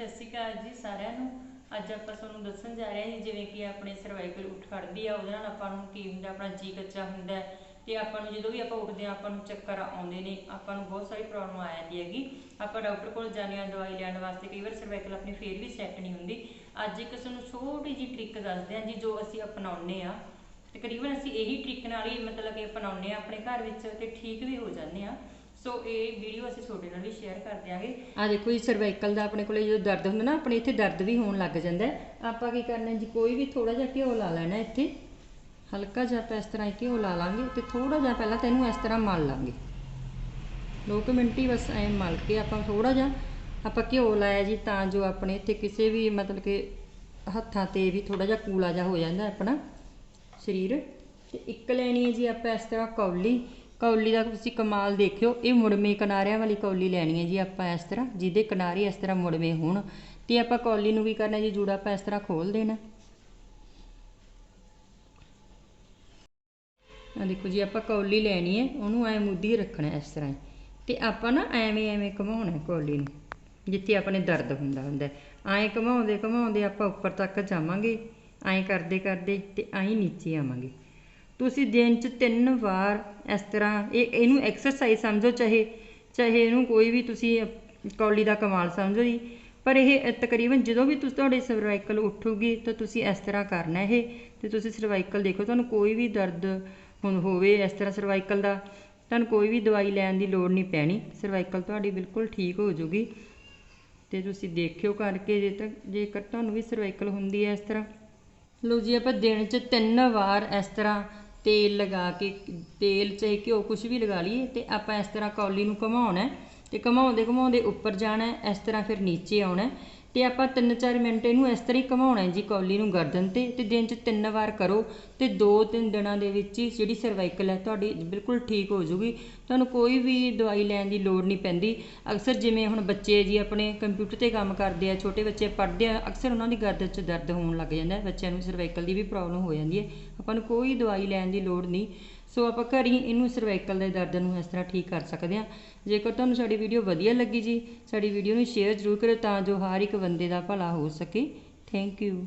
ਸਤਿ ਸ਼੍ਰੀ ਅਕਾਲ ਜੀ ਸਾਰਿਆਂ ਨੂੰ। ਅੱਜ ਆਪਾਂ ਤੁਹਾਨੂੰ ਦੱਸਣ ਜਾ ਰਹੇ ਹਾਂ ਜੀ, ਜਿਵੇਂ ਕਿ ਆਪਣੇ ਸਰਵਾਈਕਲ ਉੱਠ ਖੜਦੀ ਆ, ਉਹਦੇ ਨਾਲ ਆਪਾਂ ਨੂੰ ਕੀ ਹੁੰਦਾ ਆਪਣਾ ਜੀ ਕੱਚਾ ਹੁੰਦਾ ਹੈ ਤੇ ਆਪਾਂ ਨੂੰ ਜਦੋਂ ਵੀ ਆਪਾਂ ਉੱਠਦੇ ਆ ਆਪਾਂ ਨੂੰ ਚੱਕਰ ਆਉਂਦੇ ਨੇ। ਆਪਾਂ ਨੂੰ ਬਹੁਤ ਸਾਰੀ ਪ੍ਰੋਬਲਮ ਆ ਜਾਂਦੀ ਹੈਗੀ। ਆਪਾਂ ਡਾਕਟਰ ਕੋਲ ਜਾਂਦੇ ਆ ਦਵਾਈ ਲੈਣ ਵਾਸਤੇ ਕਈ ਵਾਰ ਸਰਵਾਈਕਲ ਆਪਣੀ ਫੇਰ ਵੀ ਸੈੱਟ ਨਹੀਂ ਹੁੰਦੀ। ਅੱਜ ਇੱਕ ਤੁਹਾਨੂੰ ਛੋਟੀ ਜੀ ਟ੍ਰਿਕ ਦੱਸਦੇ ਆ ਜੀ, ਜੋ ਅਸੀਂ ਅਪਣਾਉਂਦੇ ਆ ਤਕਰੀਬਨ ਅਸੀਂ ਇਹੀ ਟ੍ਰਿਕ ਨਾਲ ਹੀ ਮਤਲਬ ਕਿ ਅਪਣਾਉਂਦੇ ਆ ਆਪਣੇ ਘਰ ਵਿੱਚ ਤੇ ਠੀਕ ਵੀ ਹੋ ਜਾਂਦੇ ਆ ਸੋ ਇਹ ਵੀਡੀਓ ਅਸੀਂ ਤੁਹਾਡੇ ਨਾਲ ਵੀ ਸ਼ੇਅਰ ਕਰ ਦਿਆਂਗੇ। ਆ ਦੇਖੋ ਜੀ ਸਰਵਾਈਕਲ ਦਾ ਆਪਣੇ ਕੋਲੇ ਜਦੋਂ ਦਰਦ ਹੁੰਦਾ ਨਾ, ਆਪਣੇ ਇੱਥੇ ਦਰਦ ਵੀ ਹੋਣ ਲੱਗ ਜਾਂਦਾ ਆਪਾਂ ਕੀ ਕਰਨਾ ਜੀ, ਕੋਈ ਵੀ ਥੋੜਾ ਜਿਹਾ ਘਿਓ ਲਾ ਲੈਣਾ ਇੱਥੇ। ਹਲਕਾ ਜਿਹਾ ਆਪਾਂ ਇਸ ਤਰ੍ਹਾਂ ਹੀ ਘਿਓ ਲਾ ਲਾਂਗੇ ਤੇ ਥੋੜਾ ਜਿਹਾ ਪਹਿਲਾਂ ਤੈਨੂੰ ਇਸ ਤਰ੍ਹਾਂ ਮਲ ਲਾਂਗੇ। ਦੋ ਕੁ ਮਿੰਟ ਹੀ ਬਸ ਐ ਮਲ ਕੇ ਆਪਾਂ ਥੋੜਾ ਜਿਹਾ, ਆਪਾਂ ਘਿਓ ਲਾਇਆ ਜੀ, ਤਾਂ ਜੋ ਆਪਣੇ ਇੱਥੇ ਕਿਸੇ ਵੀ ਮਤਲਬ ਕਿ ਹੱਥਾਂ ਤੇ ਵੀ ਥੋੜਾ ਜਿਹਾ ਕੂਲਾ ਜਿਹਾ ਹੋ ਜਾਂਦਾ ਆਪਣਾ ਸਰੀਰ। ਤੇ ਇੱਕ ਲੈਣੀ ਹੈ ਜੀ ਆਪਾਂ ਇਸ ਤਰ੍ਹਾਂ ਕੌਲੀ। ਕੌਲੀ ਦਾ ਤੁਸੀਂ ਕਮਾਲ ਦੇਖਿਓ, ਇਹ ਮੁੜਵੇਂ ਕਿਨਾਰਿਆਂ ਵਾਲੀ ਕੌਲੀ ਲੈਣੀ ਹੈ ਜੀ ਆਪਾਂ ਇਸ ਤਰ੍ਹਾਂ, ਜਿਹਦੇ ਕਿਨਾਰੇ ਇਸ ਤਰ੍ਹਾਂ ਮੁੜਵੇਂ ਹੋਣ। ਤੇ ਆਪਾਂ ਕੌਲੀ ਨੂੰ ਕੀ ਕਰਨਾ ਜੀ ਜੂੜਾ ਆਪਾਂ ਇਸ ਤਰ੍ਹਾਂ ਖੋਲ ਦੇਣਾ। ਆ ਦੇਖੋ ਜੀ, ਆਪਾਂ ਕੌਲੀ ਲੈਣੀ ਹੈ, ਉਹਨੂੰ ਐ ਮੁੱਦੀ ਰੱਖਣਾ ਇਸ ਤਰ੍ਹਾਂ। ਹੀ। ਤੇ ਆਪਾਂ ਨਾ ਐਵੇਂ ਐਵੇਂ ਘਮਾਉਣਾ ਕੌਲੀ ਨੂੰ, ਜਿੱਥੇ ਆਪਣੇ ਦਰਦ ਹੁੰਦਾ ਹੁੰਦਾ ਐਂ ਘਮਾਉਂਦੇ ਘਮਾਉਂਦੇ ਆਪਾਂ ਉੱਪਰ ਤੱਕ ਜਾਵਾਂਗੇ, ਐਂ ਕਰਦੇ ਕਰਦੇ ਤੇ ਐਂ ਨੀਚੇ ਆਵਾਂਗੇ। ਤੁਸੀਂ ਦਿਨ 'ਚ ਤਿੰਨ ਵਾਰ ਇਸ ਤਰ੍ਹਾਂ ਇਹ, ਇਹਨੂੰ ਐਕਸਰਸਾਈਜ਼ ਸਮਝੋ, ਚਾਹੇ ਚਾਹੇ ਇਹਨੂੰ ਕੋਈ ਵੀ ਤੁਸੀਂ ਕੌਲੀ ਦਾ ਕਮਾਲ ਸਮਝੋ ਜੀ। ਪਰ ਇਹ ਤਕਰੀਬਨ ਜਦੋਂ ਵੀ ਤੁਸੀਂ, ਤੁਹਾਡੇ ਸਰਵਾਈਕਲ ਉੱਠੂਗੀ, ਤਾਂ ਤੁਸੀਂ ਇਸ ਤਰ੍ਹਾਂ ਕਰਨਾ ਇਹ। ਤੇ ਤੁਸੀਂ ਸਰਵਾਈਕਲ ਦੇਖੋ, ਤੁਹਾਨੂੰ ਕੋਈ ਵੀ ਦਰਦ ਹੁਣ ਹੋਵੇ ਇਸ ਤਰ੍ਹਾਂ ਸਰਵਾਈਕਲ ਦਾ, ਤੁਹਾਨੂੰ ਕੋਈ ਵੀ ਦਵਾਈ ਲੈਣ ਦੀ ਲੋੜ ਨਹੀਂ ਪੈਣੀ। ਸਰਵਾਈਕਲ ਤੁਹਾਡੀ ਬਿਲਕੁਲ ਠੀਕ ਹੋ ਜਾਊਗੀ ਤੇ ਤੁਸੀਂ ਦੇਖਿਓ ਕਰਕੇ ਜੇ ਤੱਕ, ਜੇਕਰ ਤੁਹਾਨੂੰ ਵੀ ਸਰਵਾਈਕਲ ਹੁੰਦੀ ਹੈ ਇਸ ਤਰ੍ਹਾਂ। ਲਓ ਜੀ, ਆਪਾਂ ਦਿਨ 'ਚ ਤਿੰਨ ਵਾਰ ਇਸ ਤਰ੍ਹਾਂ ਤੇਲ ਲਗਾ ਕੇ, ਤੇਲ ਚਾਹੇ ਘਿਓ ਕੁਝ ਵੀ ਲਗਾ ਲਈਏ ਤੇ ਆਪਾਂ ਇਸ ਤਰ੍ਹਾਂ ਕੌਲੀ ਨੂੰ ਘੁਮਾਉਣਾ ਹੈ ਤੇ ਘੁਮਾਉਂਦੇ ਘੁਮਾਉਂਦੇ ਉੱਪਰ ਜਾਣਾ ਇਸ ਤਰ੍ਹਾਂ ਫਿਰ ਨੀਚੇ ਆਉਣਾ ਤੇ ਆਪਾਂ 3-4 ਮਿੰਟ ਇਹਨੂੰ ਇਸ ਤਰ੍ਹਾਂ ਹੀ ਘੁਮਾਉਣਾ ਜੀ ਕੌਲੀ ਨੂੰ ਗਰਦਨ ਤੇ ਤੇ ਦਿਨ 'ਚ ਤਿੰਨ ਵਾਰ ਕਰੋ ਤੇ 2-3 ਦਿਨਾਂ ਦੇ ਵਿੱਚ ਹੀ ਜਿਹੜੀ ਸਰਵਾਈਕਲ ਹੈ ਤੁਹਾਡੀ ਬਿਲਕੁਲ ਠੀਕ ਹੋ ਜੂਗੀ ਤੁਹਾਨੂੰ ਕੋਈ ਵੀ ਦਵਾਈ ਲੈਣ ਦੀ ਲੋੜ ਨਹੀਂ ਪੈਂਦੀ। ਅਕਸਰ ਜਿਵੇਂ ਹੁਣ ਬੱਚੇ ਜੀ ਆਪਣੇ ਕੰਪਿਊਟਰ ਤੇ ਕੰਮ ਕਰਦੇ ਆ, ਛੋਟੇ ਬੱਚੇ ਪੜ੍ਹਦੇ ਆ, ਅਕਸਰ ਉਹਨਾਂ ਦੀ ਗਰਦਨ 'ਚ ਦਰਦ ਹੋਣ ਲੱਗ ਜਾਂਦਾ ਬੱਚਿਆਂ ਨੂੰ ਸਰਵਾਈਕਲ ਦੀ ਵੀ ਪ੍ਰੋਬਲਮ ਹੋ ਜਾਂਦੀ ਹੈ। ਆਪਾਂ ਨੂੰ ਕੋਈ ਦਵਾਈ ਲੈਣ ਦੀ ਲੋੜ ਨਹੀਂ। ਸੋ ਆਪਾਂ ਘਰ ਹੀ ਇਹਨੂੰ ਸਰਵਾਈਕਲ ਦੇ ਦਰਦ ਨੂੰ ਇਸ ਤਰ੍ਹਾਂ ਠੀਕ ਕਰ ਸਕਦੇ ਹਾਂ। ਜੇਕਰ ਤੁਹਾਨੂੰ ਸਾਡੀ ਵੀਡੀਓ ਵਧੀਆ ਲੱਗੀ ਜੀ, ਸਾਡੀ ਵੀਡੀਓ ਨੂੰ ਸ਼ੇਅਰ ਜ਼ਰੂਰ ਕਰੋ ਤਾਂ ਜੋ ਹਰ ਇੱਕ ਬੰਦੇ ਦਾ ਭਲਾ ਹੋ ਸਕੇ। Thank you